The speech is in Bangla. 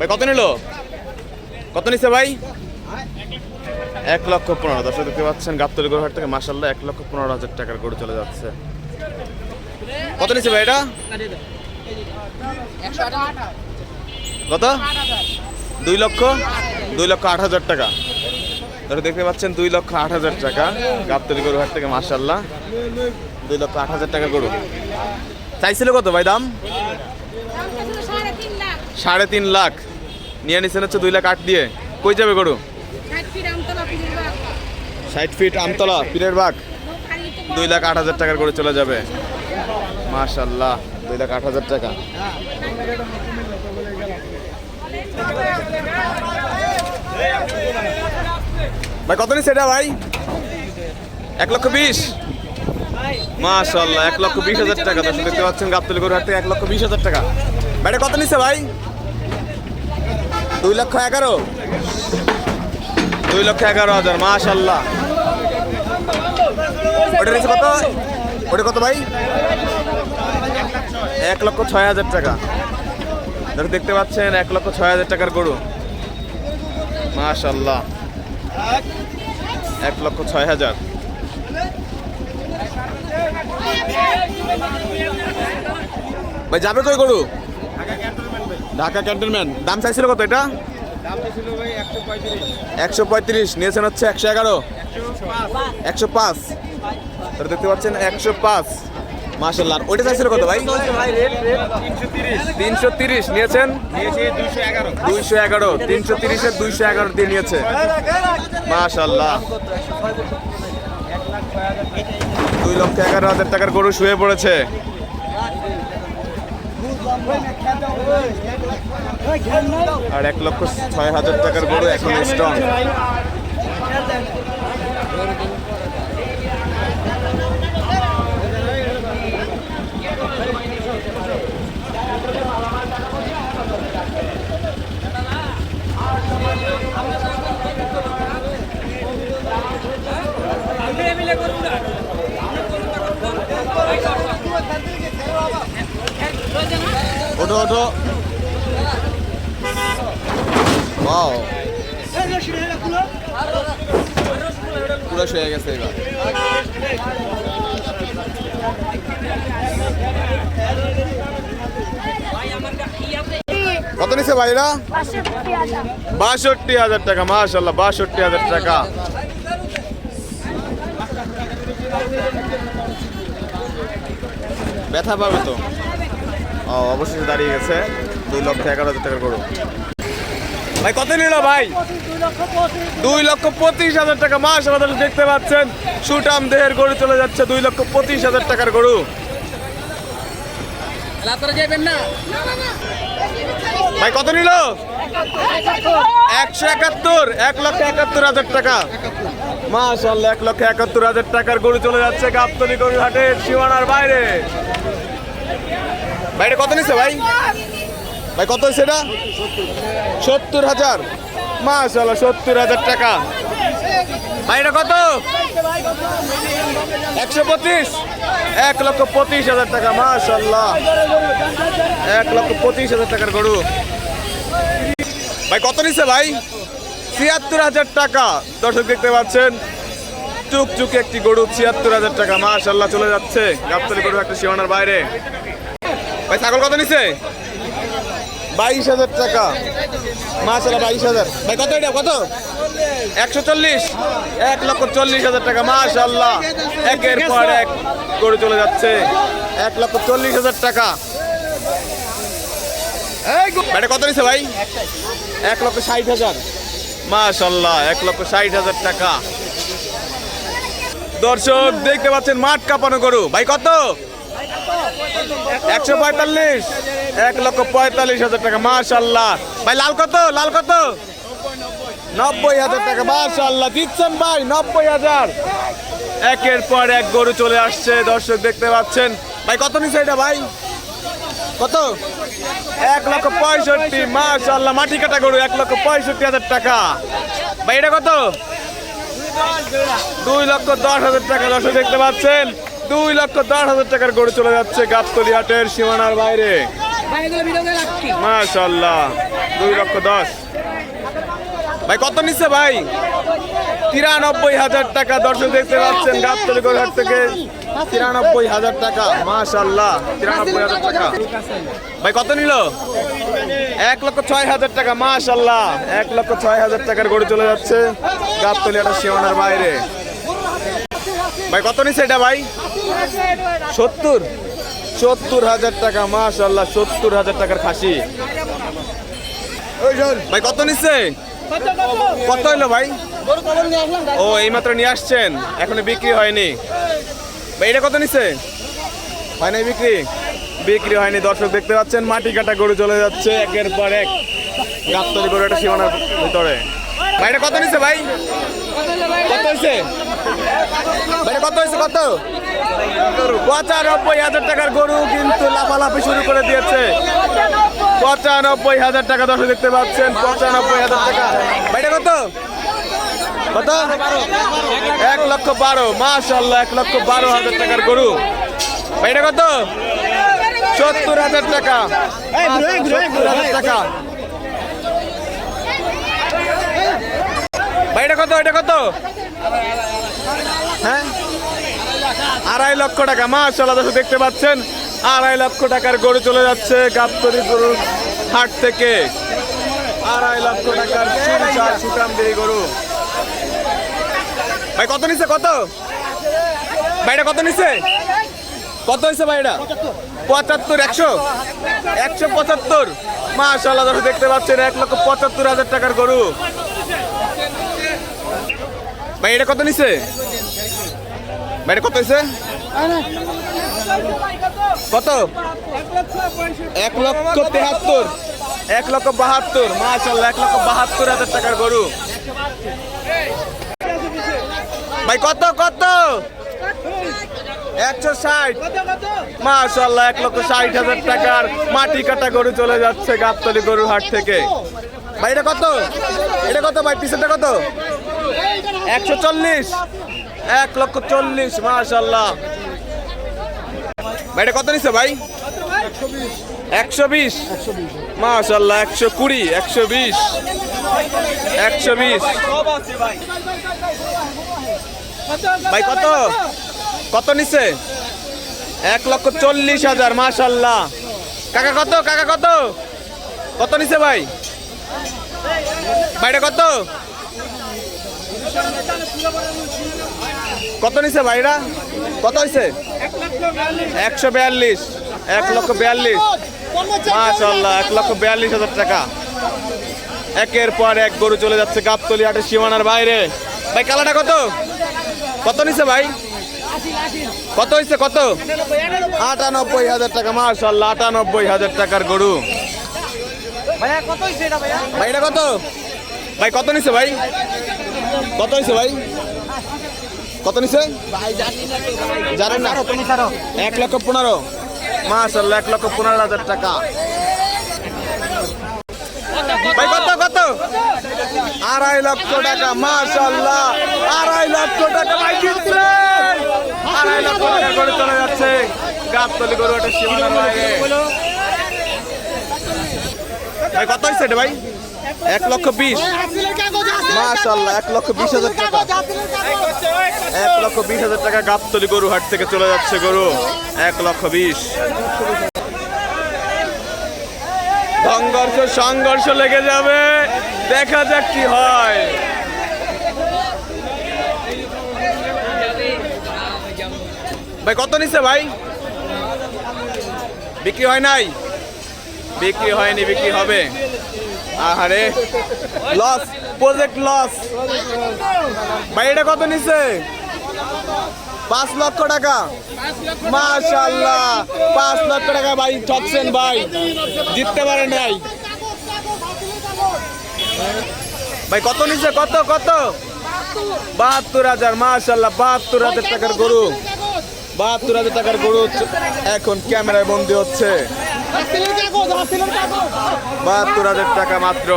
ভাই, কত নিল? কত নিছে ভাই? এক লক্ষ পনেরো দর্শক, দেখতে পাচ্ছেন, গাবতলি গরুহাট থেকে মাসাল্লাহ এক লক্ষ পনেরো হাজার টাকার গরু চলে যাচ্ছে। কত নিছে ভাই এটা? কত? দুই লক্ষ? দুই লক্ষ আট হাজার টাকা। ধরে দেখতে পাচ্ছেন, দুই লক্ষ আট হাজার টাকা গাবতলি গরুহাট থেকে মাসাল্লাহ দুই লক্ষ আট হাজার টাকা গরু। চাইছিল কত ভাই দাম? সাড়ে তিন লাখ। নিয়ে নিছেন হচ্ছে দুই লাখ আট দিয়ে। কই যাবে গরু? ষাট ফিট আমতলা পীরের বাঘ দুই লাখ আট হাজার টাকার করে চলে যাবে। মাশাল্লাহ দুই লাখ আট হাজার টাকা। ভাই কত নিচ্ছে এটা ভাই? এক লক্ষ বিশ? মাশাল্লাহ এক লক্ষ বিশ হাজার টাকা। দর্শক দেখতে পাচ্ছেন গাবতলি গরুহাট থেকে এক লক্ষ বিশ হাজার টাকা। ভাই কত নিচ্ছে ভাই? দুই লক্ষ এগারো। দুই লক্ষ এগারো হাজার, মাশাল্লাহ। ওটা নিচ্ছে কত? ওটা কত ভাই? এক লক্ষ ছয় হাজার টাকা। দেখতে পাচ্ছেন, এক লক্ষ ছয় হাজার টাকার গরু। মাশাল্লাহ। এক লক্ষ ছয় হাজার। ভাই, যাবে কই গরু? ঢাকা ক্যান্টনমেন্ট। দাম চাইছিল কত এটা? একশো পঁয়ত্রিশ। নিয়েছেন হচ্ছে একশো এগারো। একশো পাঁচ। তাহলে দেখতে পাচ্ছেন একশো পাঁচ। মাসাল্লাহ ওইটা চাইছিল কত ভাই? তিনশো তিরিশ। নিয়েছেন? দুইশো এগারো। তিনশো তিরিশের দুইশো এগারো দিয়ে নিয়েছে। মাশাল্লাহ। দুই লক্ষ এগারো হাজার টাকার গরু শুয়ে পড়েছে। আর এক লক্ষ ছয় হাজার টাকার গরু এখন স্ট্রং ওঠো পুরো শুয়ে গেছে কত নিছে ভাইরা? বাষট্টি হাজার টাকা মাশাল্লাহ বাষট্টি হাজার টাকা। ব্যথা পাবে তো। অবশেষে দাঁড়িয়ে গেছে দুই লক্ষ এগারো হাজার টাকার গরু। ভাই কত নিল ভাই? দুই লক্ষ পঁচিশ হাজার টাকা মাস আমাদের দেখতে পাচ্ছেন সুটাম দেহের গরু চলে যাচ্ছে দুই লক্ষ পঁচিশ হাজার টাকার গরু। ভাই কত নিল? একশো একাত্তর এক লক্ষ একাত্তর হাজার টাকা। মাশাল্লাহ এক লক্ষ একাত্তর হাজার টাকার গরু চলে যাচ্ছে গাবতলি গরু হাটের সীমানার বাইরে। বাইরে কত নিচ্ছে ভাই? ভাই, কত হচ্ছে এটা? সত্তর হাজার। মাশাল্লাহ সত্তর হাজার টাকা। ভাই, এটা কত? একশো পঁচিশ? এক লক্ষ পঁচিশ হাজার টাকা মাশাল্লাহ এক লক্ষ পঁচিশ হাজার টাকার গরু। ভাই, কত নিচ্ছে ভাই? ছিয়াত্তর হাজার টাকা। দর্শক দেখতে পাচ্ছেন চুকচুকে একটি গরু ছিয়াত্তর হাজার টাকা মাশাল্লাহ চলে যাচ্ছে। গাবতলি গরু একটা সীমানার বাইরে। ভাই ছাগল কত নিছে? বাইশ হাজার টাকা। মাশাল্লাহ বাইশ হাজার। ভাই কত এটা? কত? একশো চল্লিশ। এক লক্ষ চল্লিশ হাজার টাকা মাশাল্লাহ একের পর এক গরু চলে যাচ্ছে। এক লক্ষ চল্লিশ হাজার টাকা। ভাইটা কত নিছে ভাই? এক লক্ষ ষাট হাজার। মাশাল্লাহ এক লক্ষ ষাট হাজার টাকা। দর্শক দেখতে পাচ্ছেন মাঠ কাঁপানো গরু। ভাই কত? একশো পঁয়তাল্লিশ। এক লক্ষ পঁয়তাল্লিশ হাজার টাকা মাশাল্লাহ ভাই, লাল কত? লাল কত? নব্বই হাজার টাকা মাশাল্লাহ দিচ্ছেন ভাই, নব্বই হাজার। একের পর এক গরু চলে আসছে, দর্শক দেখতে পাচ্ছেন। ভাই, কত নিচ্ছে এটা ভাই? কত? এক লক্ষ পঁয়ষট্টি মাশাল্লাহ মাটি কাটা গরু, এক লক্ষ পঁয়ষট্টি হাজার টাকা। ভাই, এটা কত? দুই লক্ষ দশ হাজার টাকা, দর্শক দেখতে পাচ্ছেন। দুই লক্ষ দশ হাজার টাকার গরু চলে যাচ্ছে গাবতলি হাটের সীমানার বাইরে। মাশাল্লাহ দুই লক্ষ দশ। ভাই, কত নিচ্ছে ভাই? তিরানব্বই হাজার টাকা, দর্শক দেখতে পাচ্ছেন গাবতলি গোলহাট থেকে তিরানব্বই হাজার টাকা মাশাল্লাহ তিরানব্বই হাজার টাকা। ভাই, কত নিল? এক লক্ষ ছয় হাজার টাকা মাশাল্লাহ এক লক্ষ ছয় হাজার টাকার গড়ে চলে যাচ্ছে গাবতলি একটা সীমানার বাইরে। ভাই, কত নিচ্ছে এটা ভাই? সত্তর। সত্তর হাজার টাকা মাশাল্লাহ সত্তর হাজার টাকার খাসি। ভাই কত নিচ্ছে? কত হইল ভাই? ও এইমাত্র নিয়ে আসছেন। এখনও বিক্রি হয়নি। ভাই এটা কত নিচ্ছে? হয় নাই বিক্রি? বিক্রি হয়নি দর্শক দেখতে পাচ্ছেন মাটি কাটা গরু চলে যাচ্ছে একের পর এক। গাবতলি গরু একটা সীমানার ভিতরে। ভাই এটা কত নিচ্ছে ভাই? কত হয়েছে এটা কত হয়েছে কত? পঁচানব্বই হাজার টাকার গরু কিন্তু লাফালাফি শুরু করে দিয়েছে। পঁচানব্বই হাজার টাকা দর্শক দেখতে পাচ্ছেন পঁচানব্বই হাজার টাকা। ভাই এটা কত? কত? এক লক্ষ বারো মাশাল্লাহ এক লক্ষ বারো হাজার টাকার গরু। ভাই এটা কত? সত্তর হাজার টাকা। সত্তর হাজার টাকা। এটা কত? এটা কত? হ্যাঁ? আড়াই লক্ষ টাকা মাশাল্লাহ দর্শক, দেখতে পাচ্ছেন? আড়াই লক্ষ টাকার গরু চলে যাচ্ছে গাবতলি গরুর হাট থেকে। আড়াই লক্ষ টাকার সুটাম দিয়ে গরু। ভাই, কত নিছে, কত? ভাইটা কত নিছে? কত হয়েছে ভাইটা? পঁচাত্তর, একশো? একশো পঁচাত্তর। মাশাল্লাহ দর্শক, দেখতে পাচ্ছেন, এক লক্ষ পঁচাত্তর হাজার টাকার গরু। ভাই, এটা কত নিছে? ভাইটা কত হয়েছে কত? এক লক্ষ তেহাত্তর। এক লক্ষ বাহাত্তর। মাশাল্লাহ এক লক্ষ বাহাত্তর হাজার টাকার গরু। ভাই, কত কত? একশো ষাট। মাশাল্লাহ এক লক্ষ ষাট হাজার টাকার মাটি কাটা গরু চলে যাচ্ছে গাবতলি গরুর হাট থেকে। ভাই, এটা কত? এটা কত ভাই? পিসেটা কত? একশো চল্লিশ। এক লক্ষ চল্লিশ মাশাল্লাহ ভাই কত নিচ্ছে ভাই? একশো বিশ। মাশাল্লাহ একশো কুড়ি, একশো বিশ। একশো বিশ। ভাই, কত? কত নিচ্ছে এক লক্ষ চল্লিশ হাজার মাশাল্লাহ কাকা, কত? কাকা, কত? কত নিচ্ছে ভাই? ভাইটা কত? কত নিছে ভাইরা? কত হয়েছে একশো বিয়াল্লিশ। এক লক্ষ বিয়াল্লিশ। মাশাল্লাহ এক লক্ষ বিয়াল্লিশ হাজার টাকা। একের পর এক গরু চলে যাচ্ছে গাবতলি হাটের সীমানার বাইরে। ভাই কালাটা কত? কত নিচ্ছে ভাই? কত হয়েছে কত? আটানব্বই হাজার টাকা মাশাল্লাহ আটানব্বই হাজার টাকার গরু। ভাইয়া কত ভাই এটা কত? ভাই কত নিছে ভাই? কত হয়েছে ভাই? কত নিচ্ছে জানেন না? এক লক্ষ পনেরো। মাশাল্লাহ এক লক্ষ পনেরো হাজার টাকা। আড়াই লক্ষ টাকা মাশাল্লাহ আড়াই লক্ষ টাকা আড়াই লক্ষ টাকা করে চলে যাচ্ছে। কত হয়েছে ভাই? এক লক্ষ বিশ। মাশাল্লাহ এক লক্ষ বিশ হাজার টাকা। এক লক্ষ বিশ হাজার টাকা গাবতলি গরু হাট থেকে চলে যাচ্ছে গরু। এক লক্ষ বিশ। সংঘর্ষ সংঘর্ষ লেগে যাবে। দেখা যাক কি হয়। ভাই, কত নিচ্ছে ভাই? বিক্রি হয় নাই? বিক্রি হয়নি, বিক্রি হবে। আহারে লস প্রজেক্ট লস ভাই, এটা কত নিচ্ছে পাঁচ লক্ষ টাকা। মাশাল্লাহ পাঁচ লক্ষ টাকা ভাই, ঠকছেন ভাই। জিততে পারে নাই। ভাই, কত নিচ্ছে কত কত? বাহাত্তর হাজার মাশাল্লাহ বাহাত্তর হাজার টাকার গরু। বাহাত্তর হাজার টাকার গরু এখন ক্যামেরায় বন্দি হচ্ছে। টাকা মাত্র।